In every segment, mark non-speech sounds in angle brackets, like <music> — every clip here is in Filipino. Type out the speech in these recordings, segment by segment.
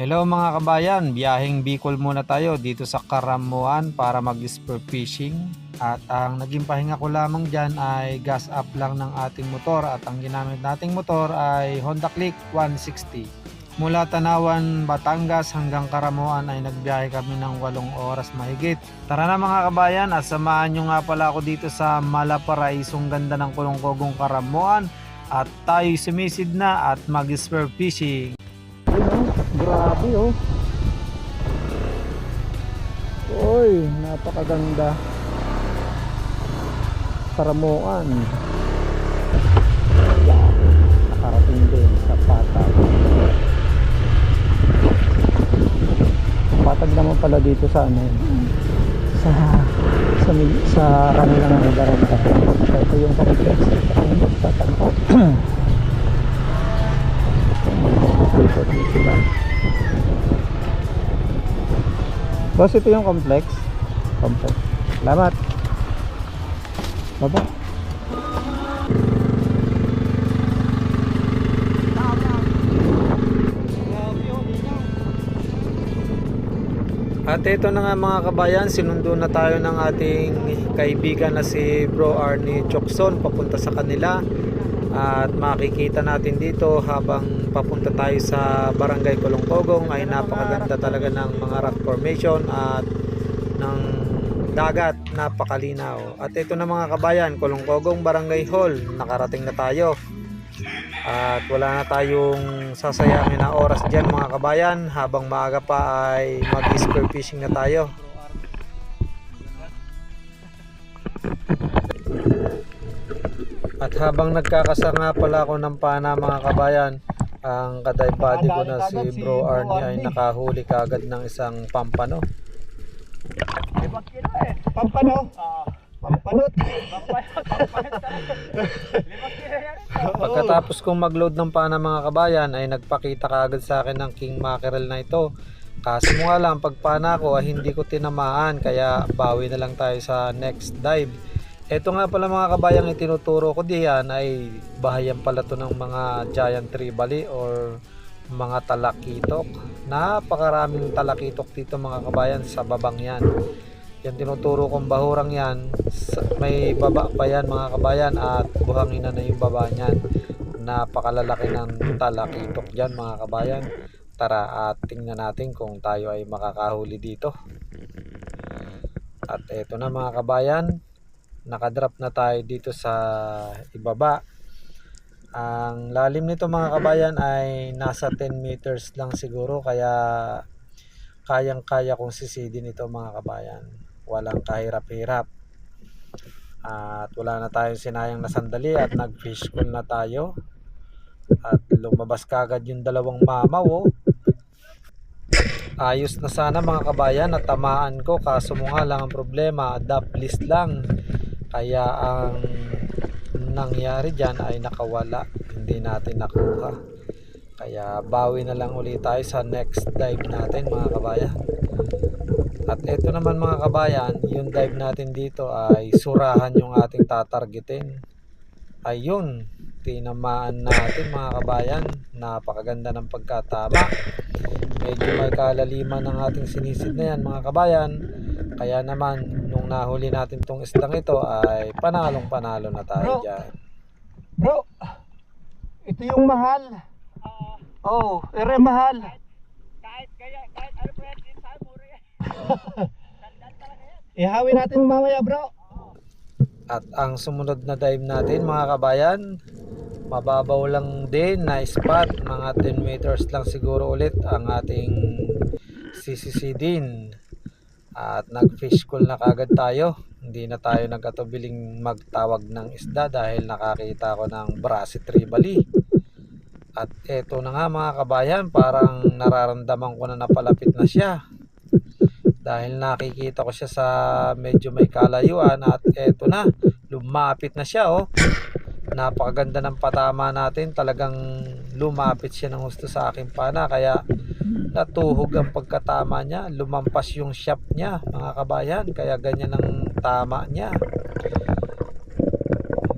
Hello mga kabayan, biyaheng Bicol muna tayo dito sa Karamuan para mag-spear fishing. At ang naging pahinga ko lamang dyan ay gas up lang ng ating motor at ang ginamit nating motor ay Honda Click 160. Mula Tanawan, Batangas hanggang Karamuan ay nagbiyahe kami ng 8 oras mahigit. Tara na mga kabayan at samahan nyo nga pala ako dito sa Malaparaisong ganda ng Kulongkogong Karamuan at tayo sumisid na at mag-spear fishing. Grabe oh. Oy, napakaganda. Karamuan. Nakarating din sa patag. Patag naman pala dito sa ano. Sa sa sa kanilang ano barangay. Ito yung. Ayun, patag <clears throat> dito sila. Boss, ito yung complex. Complex. Salamat. Baba. At ito na nga mga kabayan, sinundo na tayo ng ating kaibigan na si Bro Arnie Chokson papunta sa kanila. At makikita natin dito habang papunta tayo sa Barangay Kolongkogong ay napakaganda talaga ng mga rock formation at ng dagat, napakalinaw. At ito na mga kabayan, Kolongkogong Barangay Hall, nakarating na tayo. At wala na tayong sasayangin na oras dyan mga kabayan habang maaga pa ay mag-spear fishing na tayo. Habang nagkakasanga pala ako ng pana mga kabayan, ang katay body ko na si Bro Arnie ay nakahuli kagad ng isang pampano. Limang kilo eh. Pampano? Oo. Pampanot. Pagkatapos kong mag-load ng pana mga kabayan ay nagpakita kaagad sa akin ng king mackerel na ito. Kaso mo nga lang pagpana ko ay hindi ko tinamaan kaya bawi na lang tayo sa next dive. Ito nga pala mga kabayang itinuturo ko diyan ay bahayan pala to ng mga giant tribali or mga talakitok. Napakaraming talakitok dito mga kabayan sa babang yan. Yan tinuturo kong bahurang yan. May baba pa yan mga kabayan at buhangin na na yung baba niyan. Napakalalaki ng talakitok dyan mga kabayan. Tara at tingnan natin kung tayo ay makakahuli dito. At eto na mga kabayan, nakadrop na tayo dito sa ibaba. Ang lalim nito mga kabayan ay nasa 10 meters lang siguro kaya kayang-kaya kong sisidin ito mga kabayan. Walang kahirap-hirap. At wala na tayong sinayang na sandali at nag-fish call na tayo. At lumabas kagad yung dalawang mamaw oh. Ayos na sana mga kabayan at tamaan ko kaso mo nga lang ang problema dap list lang kaya ang nangyari dyan ay nakawala. Hindi natin nakuha. Kaya bawi na lang ulit tayo sa next dive natin mga kabayan. At ito naman mga kabayan yung dive natin dito ay surahan yung ating tatargetin. Ayun tinamaan natin mga kabayan. Napakaganda ng pagkatama. Medyo may kalaliman ng ating sinisid na yan mga kabayan. Kaya naman nung nahuli natin tong isdang ito ay panalong panalo na tayo Bro. dyan Bro, ito yung mahal. Oo, oh, ere mahal. Kahit kaya, kahit ano pa yan, sa mura <laughs> yan. Ihawin natin mamaya bro. at ang sumunod na dive natin mga kabayan mababaw lang din na spot mga 10 meters lang siguro ulit ang ating CCC din at nag fish call na kagad tayo. Hindi na tayo nagkatubiling magtawag ng isda dahil nakakita ko ng Brasi Tribali at eto na nga mga kabayan parang nararamdaman ko na napalapit na siya. Dahil nakikita ko siya sa medyo may kalayuan at eto na lumapit na siya oh napakaganda ng patama natin. Talagang lumapit siya ng gusto sa aking pana. Kaya natuhog ang pagkatama niya. Lumampas yung shop niya mga kabayan. Kaya ganyan ang tama niya.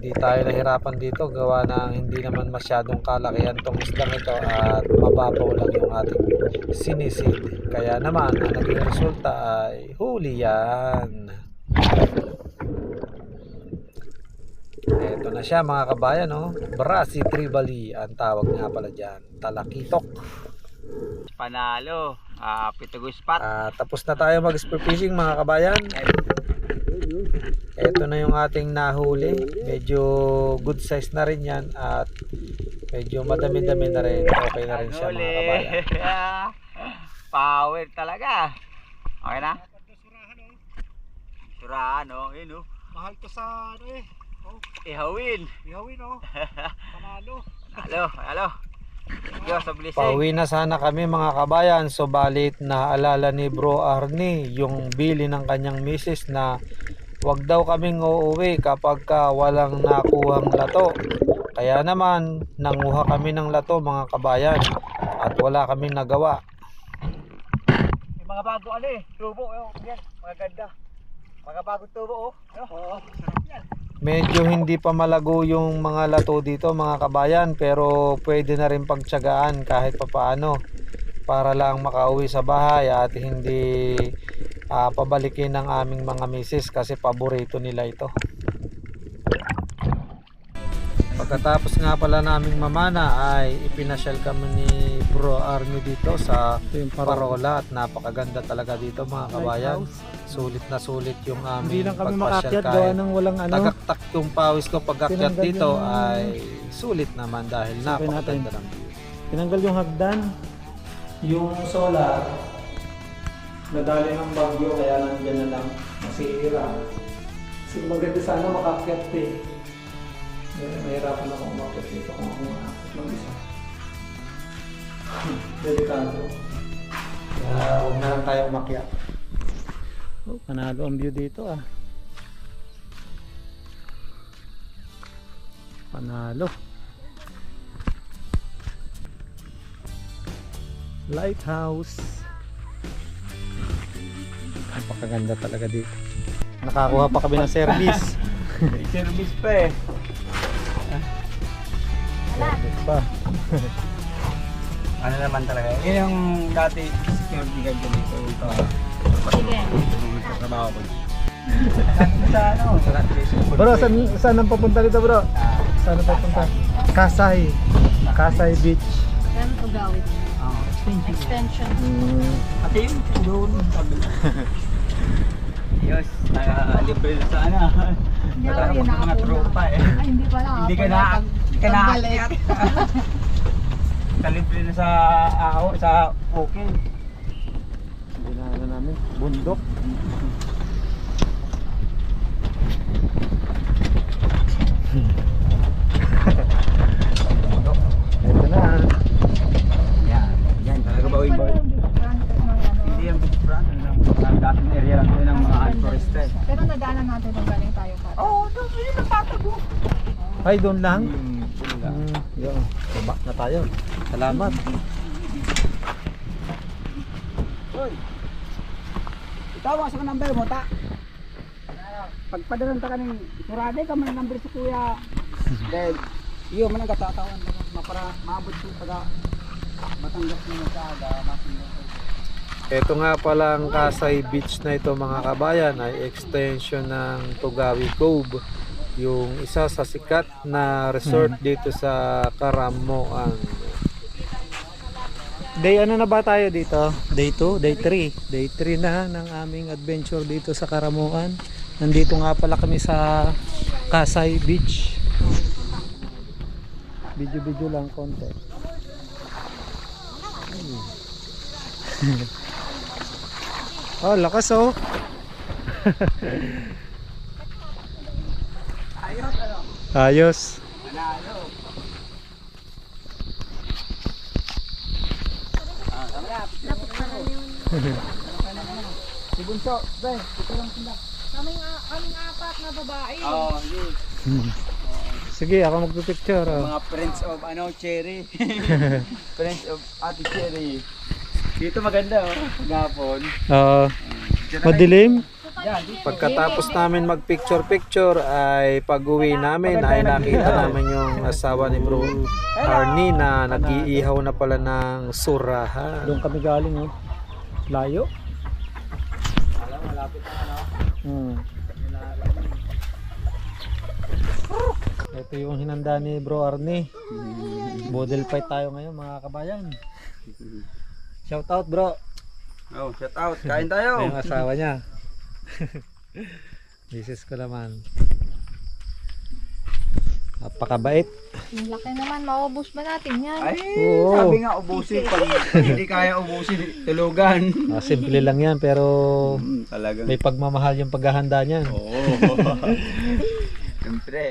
Hindi tayo nahirapan dito. Gawa ng hindi naman masyadong kalakihan tong islang ito at mababaw lang yung ating sinisid. Kaya naman, ang naging resulta ay huli yan. Ito na siya mga kabayan, no? Brasi Tribali ang tawag nga pala dyan. Talakitok. Panalo. Ah, pitugo spot. Ah, tapos na tayo mag-spear fishing mga kabayan. Ito na yung ating nahuli. Medyo good size na rin yan at medyo madami-dami na rin. Okay na rin siya mga kabayan. <laughs> Power talaga. Okay na? Surahan, oh. Yun, oh. Mahal to sa ano eh. Ihawin. Ihawin oh. Panalo. <laughs> Halo, halo. Diyos sa blessing. Pauwi na sana kami mga kabayan. Subalit naalala ni Bro Arnie yung bili ng kanyang misis na wag daw kaming uuwi kapag ka walang nakuhang lato. Kaya naman nanguha kami ng lato mga kabayan at wala kaming nagawa. May mga bago ano eh. Tubo, oh. Yan. Mga ganda. Mga bagong tubo, oh. Oo. Medyo hindi pa malago yung mga lato dito mga kabayan pero pwede na rin pagtsagaan kahit papaano para lang makauwi sa bahay at hindi ah, pabalikin ng aming mga misis kasi paborito nila ito. Pagkatapos nga pala naming mamana ay ipinasyal kami ni Bro Army dito sa Parola at napakaganda talaga dito mga kabayan. Sulit na sulit yung Hindi aming lang kami makakyat gawa ng walang ano. tagaktak yung pawis ko pagkakyat Tinanggal dito yung- ay sulit naman dahil Sabi napakaganda ng view. Tinanggal yung hagdan. Yung solar, nadali ng bagyo kaya nandiyan na lang masira. So maganda sana makakyat eh. Eh, Mahirapan ako umakit dito kung ako umakit ng isa. Delikado. Kaya huwag na lang tayo umakyat. Oh, panalo ang view dito ah. Panalo. Lighthouse. Napakaganda talaga dito. Nakakuha pa kami ng service. May service pa eh. service pa. Ano naman talaga. Yun yung dati security guard dito. Ito. Sige. Sa trabaho ko. sa ano? Sa translation. Bro, saan, saan ang papunta dito bro? Saan ang papunta? Kasay. Kasay Beach. Yan o gawin. Oo. Extension. Mm. Pati yung doon. Yes, naka-libre na sa ano. Hindi ako yun mga tropa eh. Ay, hindi pala Hindi ka na, hindi ka na. Kalibre na sa ako, sa okay. Hindi na ano namin. Bundok. Ito na. Yan, yan talaga ba yung ano. Hindi yung beach front, lang, ang dating area lang ng mga forest eh. Pero nadaanan natin kung galing tayo pa. Oo, oh, doon yun ang tatago. Ay, doon lang. Hmm, yun lang. Mm, yun. Baba na tayo. Salamat. Hoy. Itawa sa number mo ta. Pagpadalan ta kaning surade ka man number sa kuya. Then iyo man ang katatawan mo para maabot ko taga Batangas mo sa aga. Ito nga pala ang Kasay Beach na ito mga kabayan ay extension ng Tugawi Cove. Yung isa sa sikat na resort dito sa Karamoan. Day ano na ba tayo dito? Day 2, day 3. Day 3 na ng aming adventure dito sa Karamuan. Nandito nga pala kami sa Kasay Beach. Video-video lang konti. <laughs> oh, lakas oh. <laughs> Ayos. Si Bunso, be, ito lang sila. Kaming, kaming apat na babae. Oo, yes. Sige, ako magpipicture. Oh. Mga friends of ano, Cherry. <laughs> friends of Ate Cherry. Dito maganda oh, gapon. Oo. Na madilim. Dito. Pagkatapos namin mag-picture-picture ay pag-uwi namin ay nakita namin yung asawa ni Bro Arnie na nag-iihaw na pala ng surahan. Doon kami galing oh. Layo. Hmm. Ito yung hinanda ni Bro Arnie. Model fight tayo ngayon mga kabayan. Shout out bro. Oh, shout out. Kain tayo. yung asawa niya. <laughs> Misis ko naman. Napakabait. Ang laki naman, maubos ba natin yan? Ay, Oo. sabi nga ubusin pag hindi kaya ubusin tulugan. Ah, simple lang yan pero talagang. may pagmamahal yung paghahanda niyan. Oo. <laughs> Siyempre.